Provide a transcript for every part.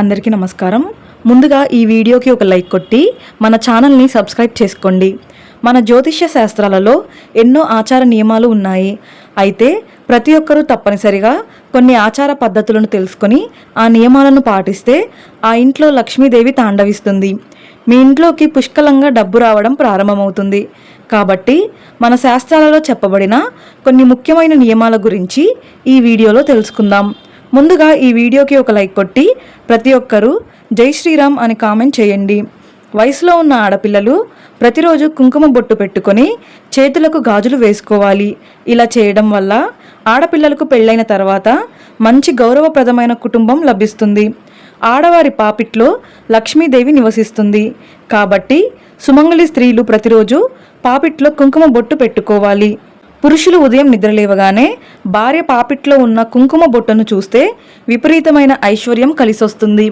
అందరికీ నమస్కారం. ముందుగా ఈ వీడియోకి ఒక లైక్ కొట్టి మన ఛానల్ని సబ్స్క్రైబ్ చేసుకోండి. మన జ్యోతిష్య శాస్త్రాలలో ఎన్నో ఆచార నియమాలు ఉన్నాయి. అయితే ప్రతి ఒక్కరూ తప్పనిసరిగా కొన్ని ఆచార పద్ధతులను తెలుసుకొని ఆ నియమాలను పాటిస్తే ఆ ఇంట్లో లక్ష్మీదేవి తాండవిస్తుంది. మీ ఇంట్లోకి పుష్కలంగా డబ్బు రావడం ప్రారంభమవుతుంది. కాబట్టి మన శాస్త్రాలలో చెప్పబడిన కొన్ని ముఖ్యమైన నియమాల గురించి ఈ వీడియోలో తెలుసుకుందాం. ముందుగా ఈ వీడియోకి ఒక లైక్ కొట్టి ప్రతి ఒక్కరూ జై శ్రీరామ్ అని కామెంట్ చేయండి. వయసులో ఉన్న ఆడపిల్లలు ప్రతిరోజు కుంకుమ బొట్టు పెట్టుకొని చేతులకు గాజులు వేసుకోవాలి. ఇలా చేయడం వల్ల ఆడపిల్లలకు పెళ్ళైన తర్వాత మంచి గౌరవప్రదమైన కుటుంబం లభిస్తుంది. ఆడవారి పాపిట్లో లక్ష్మీదేవి నివసిస్తుంది. కాబట్టి సుమంగళి స్త్రీలు ప్రతిరోజు పాపిట్లో కుంకుమ బొట్టు పెట్టుకోవాలి. పురుషులు ఉదయం నిద్రలేవగానే భార్య పాపిట్లో ఉన్న కుంకుమ బొట్టను చూస్తే విపరీతమైన ఐశ్వర్యం కలిసొస్తుంది.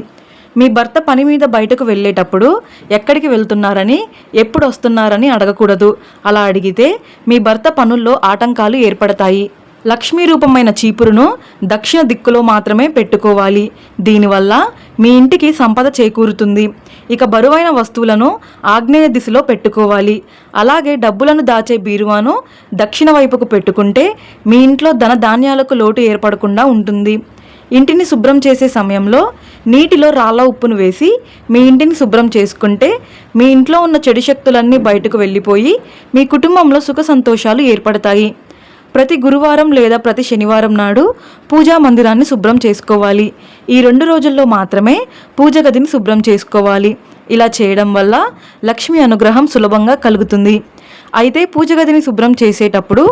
మీ భర్త పని మీద బయటకు వెళ్ళేటప్పుడు ఎక్కడికి వెళ్తున్నారని ఎప్పుడు వస్తున్నారని అడగకూడదు. అలా అడిగితే మీ భర్త పనుల్లో ఆటంకాలు ఏర్పడతాయి. లక్ష్మీ రూపమైన చీపురును దక్షిణ దిక్కులో మాత్రమే పెట్టుకోవాలి. దీనివల్ల మీ ఇంటికి సంపద చేకూరుతుంది. ఇక బరువైన వస్తువులను ఆగ్నేయ దిశలో పెట్టుకోవాలి. అలాగే డబ్బులను దాచే బీరువాను దక్షిణ వైపుకు పెట్టుకుంటే మీ ఇంట్లో ధన ధాన్యాలకు లోటు ఏర్పడకుండా ఉంటుంది. ఇంటిని శుభ్రం చేసే సమయంలో నీటిలో రాళ్ళ ఉప్పును వేసి మీ ఇంటిని శుభ్రం చేసుకుంటే మీ ఇంట్లో ఉన్న చెడు శక్తులన్నీ బయటకు వెళ్ళిపోయి మీ కుటుంబంలో సుఖ సంతోషాలు ఏర్పడతాయి. ప్రతి గురువారం లేదా ప్రతి శనివారం నాడు పూజా మందిరాన్ని శుభ్రం చేసుకోవాలి. ఈ రెండు రోజుల్లో మాత్రమే పూజ గదిని శుభ్రం చేసుకోవాలి. ఇలా చేయడం వల్ల లక్ష్మి అనుగ్రహం సులభంగా కలుగుతుంది. అయితే పూజ గదిని శుభ్రం చేసేటప్పుడు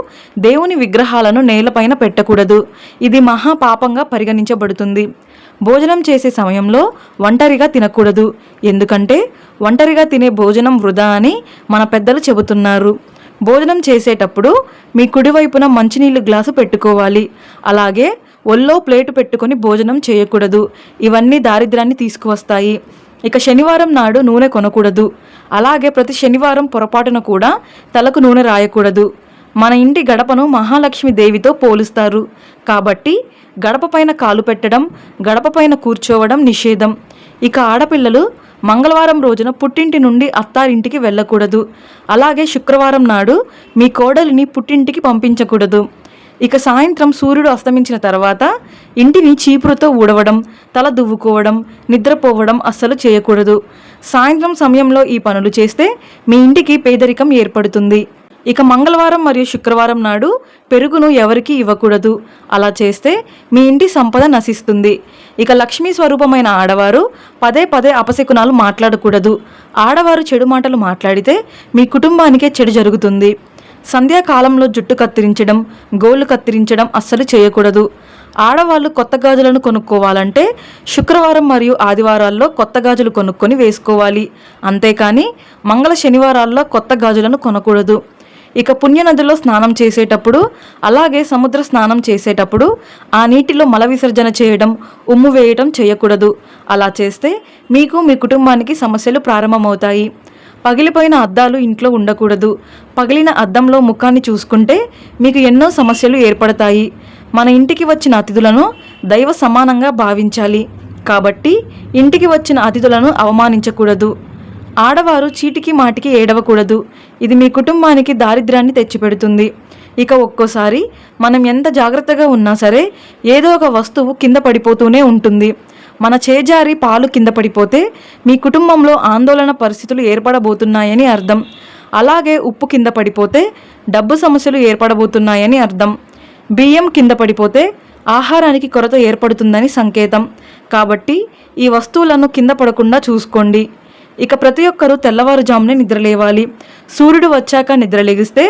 దేవుని విగ్రహాలను నేలపైన పెట్టకూడదు. ఇది మహా పాపంగా పరిగణించబడుతుంది. భోజనం చేసే సమయంలో ఒంటరిగా తినకూడదు. ఎందుకంటే ఒంటరిగా తినే భోజనం వృధా అని మన పెద్దలు చెబుతున్నారు. భోజనం చేసేటప్పుడు మీ కుడివైపున మంచినీళ్ళు గ్లాసు పెట్టుకోవాలి. అలాగే ఒళ్ళో ప్లేటు పెట్టుకొని భోజనం చేయకూడదు. ఇవన్నీ దారిద్ర్యాన్ని తీసుకువస్తాయి. ఇక శనివారం నాడు నూనె కొనకూడదు. అలాగే ప్రతి శనివారం పొరపాటున కూడా తలకు నూనె రాయకూడదు. మన ఇంటి గడపను మహాలక్ష్మి దేవితో పోలుస్తారు. కాబట్టి గడప పైన కాలు పెట్టడం గడప పైన కూర్చోవడం నిషేధం. ఇక ఆడపిల్లలు మంగళవారం రోజున పుట్టింటి నుండి అత్తారింటికి వెళ్ళకూడదు. అలాగే శుక్రవారం నాడు మీ కోడలిని పుట్టింటికి పంపించకూడదు. ఇక సాయంత్రం సూర్యుడు అస్తమించిన తర్వాత ఇంటిని చీపురుతో ఊడవడం తల దువ్వుకోవడం నిద్రపోవడం అస్సలు చేయకూడదు. సాయంత్రం సమయంలో ఈ పనులు చేస్తే మీ ఇంటికి పేదరికం ఏర్పడుతుంది. ఇక మంగళవారం మరియు శుక్రవారం నాడు పెరుగును ఎవరికీ ఇవ్వకూడదు. అలా చేస్తే మీ ఇంటి సంపద నశిస్తుంది. ఇక లక్ష్మీ స్వరూపమైన ఆడవారు పదే పదే అపశకునాలు మాట్లాడకూడదు. ఆడవారు చెడు మాటలు మాట్లాడితే మీ కుటుంబానికే చెడు జరుగుతుంది. సంధ్యాకాలంలో జుట్టు కత్తిరించడం గోళ్ళు కత్తిరించడం అస్సలు చేయకూడదు. ఆడవాళ్ళు కొత్త గాజులను కొనుక్కోవాలంటే శుక్రవారం మరియు ఆదివారాల్లో కొత్త గాజులు కొనుక్కొని వేసుకోవాలి. అంతేకాని మంగళ శనివారాల్లో కొత్త గాజులను కొనకూడదు. ఇక పుణ్యనదిలో స్నానం చేసేటప్పుడు అలాగే సముద్ర స్నానం చేసేటప్పుడు ఆ నీటిలో మల విసర్జన చేయడం ఉమ్ము వేయటం చేయకూడదు. అలా చేస్తే మీకు మీ కుటుంబానికి సమస్యలు ప్రారంభమవుతాయి. పగిలిపోయిన అద్దాలు ఇంట్లో ఉండకూడదు. పగిలిన అద్దంలో ముఖాన్ని చూసుకుంటే మీకు ఎన్నో సమస్యలు ఏర్పడతాయి. మన ఇంటికి వచ్చిన అతిథులను దైవ సమానంగా భావించాలి. కాబట్టి ఇంటికి వచ్చిన అతిథులను అవమానించకూడదు. ఆడవారు చీటికి మాటికి ఏడవకూడదు. ఇది మీ కుటుంబానికి దారిద్ర్యాన్ని తెచ్చిపెడుతుంది. ఇక ఒక్కోసారి మనం ఎంత జాగ్రత్తగా ఉన్నా సరే ఏదో ఒక వస్తువు కింద పడిపోతూనే ఉంటుంది. మన చేజారి పాలు కింద పడిపోతే మీ కుటుంబంలో ఆందోళన పరిస్థితులు ఏర్పడబోతున్నాయని అర్థం. అలాగే ఉప్పు కింద పడిపోతే డబ్బు సమస్యలు ఏర్పడబోతున్నాయని అర్థం. బియ్యం కింద పడిపోతే ఆహారానికి కొరత ఏర్పడుతుందని సంకేతం. కాబట్టి ఈ వస్తువులను కింద పడకుండా చూసుకోండి. ఇక ప్రతి ఒక్కరూ తెల్లవారుజామునే నిద్రలేవాలి. సూర్యుడు వచ్చాక నిద్రలేగిస్తే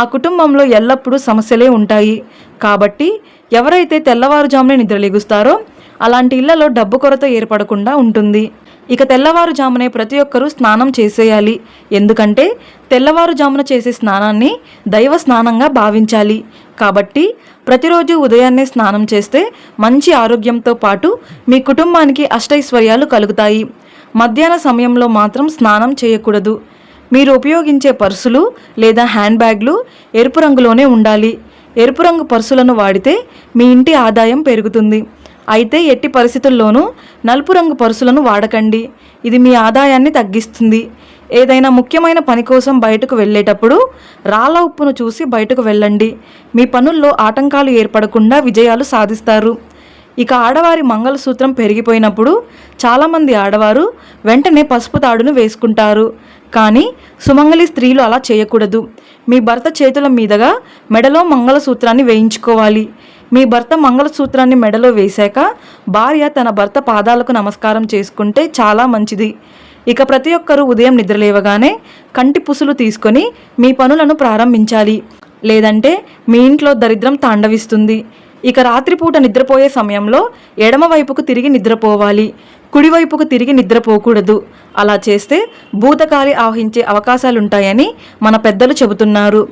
ఆ కుటుంబంలో ఎల్లప్పుడూ సమస్యలే ఉంటాయి. కాబట్టి ఎవరైతే తెల్లవారుజామునే నిద్రలేగుస్తారో అలాంటి ఇళ్ళలో డబ్బు కొరత ఏర్పడకుండా ఉంటుంది. ఇక తెల్లవారుజామునే ప్రతి ఒక్కరూ స్నానం చేసేయాలి. ఎందుకంటే తెల్లవారుజామున చేసే స్నానాన్ని దైవ స్నానంగా భావించాలి. కాబట్టి ప్రతిరోజు ఉదయాన్నే స్నానం చేస్తే మంచి ఆరోగ్యంతో పాటు మీ కుటుంబానికి అష్టైశ్వర్యాలు కలుగుతాయి. మధ్యాహ్న సమయంలో మాత్రం స్నానం చేయకూడదు. మీరు ఉపయోగించే పర్సులు లేదా హ్యాండ్ బ్యాగ్లు ఎరుపు రంగులోనే ఉండాలి. ఎరుపు రంగు పర్సులను వాడితే మీ ఇంటి ఆదాయం పెరుగుతుంది. అయితే ఎట్టి పరిస్థితుల్లోనూ నలుపు రంగు పర్సులను వాడకండి. ఇది మీ ఆదాయాన్ని తగ్గిస్తుంది. ఏదైనా ముఖ్యమైన పని కోసం బయటకు వెళ్ళేటప్పుడు రాళ్ళ ఉప్పును చూసి బయటకు వెళ్ళండి. మీ పనుల్లో ఆటంకాలు ఏర్పడకుండా విజయాలు సాధిస్తారు. ఇక ఆడవారి మంగళసూత్రం పెరిగిపోయినప్పుడు చాలామంది ఆడవారు వెంటనే పసుపు తాడును వేసుకుంటారు. కానీ సుమంగలి స్త్రీలు అలా చేయకూడదు. మీ భర్త చేతుల మీదుగా మెడలో మంగళసూత్రాన్ని వేయించుకోవాలి. మీ భర్త మంగళసూత్రాన్ని మెడలో వేశాక భార్య తన భర్త పాదాలకు నమస్కారం చేసుకుంటే చాలా మంచిది. ఇక ప్రతి ఒక్కరూ ఉదయం నిద్రలేవగానే కంటి పుసులు తీసుకొని మీ పనులను ప్రారంభించాలి. లేదంటే మీ ఇంట్లో దరిద్రం తాండవిస్తుంది. ఇక రాత్రిపూట నిద్రపోయే సమయంలో ఎడమవైపుకు తిరిగి నిద్రపోవాలి. కుడివైపుకు తిరిగి నిద్రపోకూడదు. అలా చేస్తే భూతకాలి ఆవహించే అవకాశాలుంటాయని మన పెద్దలు చెబుతున్నారు.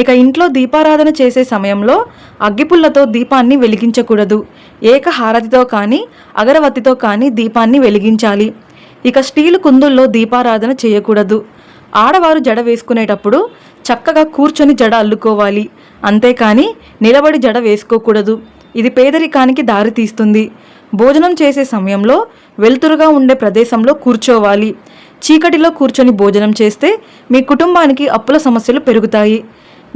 ఇక ఇంట్లో దీపారాధన చేసే సమయంలో అగ్గిపుల్లతో దీపాన్ని వెలిగించకూడదు. ఏకహారతితో కానీ అగరవత్తితో కానీ దీపాన్ని వెలిగించాలి. ఇక స్టీలు కుందుల్లో దీపారాధన చేయకూడదు. ఆడవారు జడ వేసుకునేటప్పుడు చక్కగా కూర్చొని జడ అల్లుకోవాలి. అంతేకాని నిలబడి జడ వేసుకోకూడదు. ఇది పేదరికానికి దారి తీస్తుంది భోజనం చేసే సమయంలో వెలుతురుగా ఉండే ప్రదేశంలో కూర్చోవాలి. చీకటిలో కూర్చొని భోజనం చేస్తే మీ కుటుంబానికి అప్పుల సమస్యలు పెరుగుతాయి.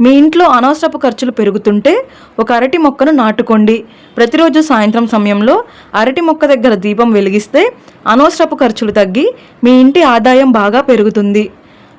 మీ ఇంట్లో అనవసరపు ఖర్చులు పెరుగుతుంటే ఒక అరటి మొక్కను నాటుకోండి. ప్రతిరోజు సాయంత్రం సమయంలో అరటి మొక్క దగ్గర దీపం వెలిగిస్తే అనవసరపు ఖర్చులు తగ్గి మీ ఇంటి ఆదాయం బాగా పెరుగుతుంది.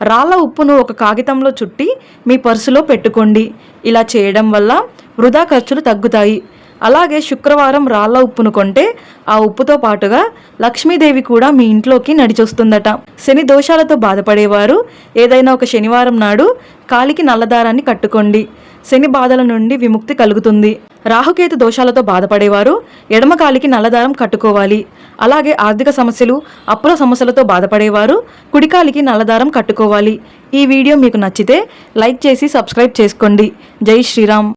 రాళ్ళ ఉప్పును ఒక కాగితంలో చుట్టి మీ పర్సులో పెట్టుకోండి. ఇలా చేయడం వల్ల వృధా ఖర్చులు తగ్గుతాయి. అలాగే శుక్రవారం రాళ్ళ ఉప్పును కొంటే ఆ ఉప్పుతో పాటుగా లక్ష్మీదేవి కూడా మీ ఇంట్లోకి నడిచొస్తుందట. శని దోషాలతో బాధపడేవారు. ఏదైనా ఒక శనివారం నాడు కాలికి నల్లదారాన్ని కట్టుకోండి. శని బాధల నుండి విముక్తి కలుగుతుంది. రాహుకేతు దోషాలతో బాధపడేవారు. ఎడమ కాలికి నల్లదారం కట్టుకోవాలి. అలాగే ఆర్థిక సమస్యలు అప్పుల సమస్యలతో బాధపడేవారు. కుడికాలికి నల్లదారం కట్టుకోవాలి. ఈ వీడియో మీకు నచ్చితే లైక్ చేసి సబ్స్క్రైబ్ చేసుకోండి. జై శ్రీరామ్.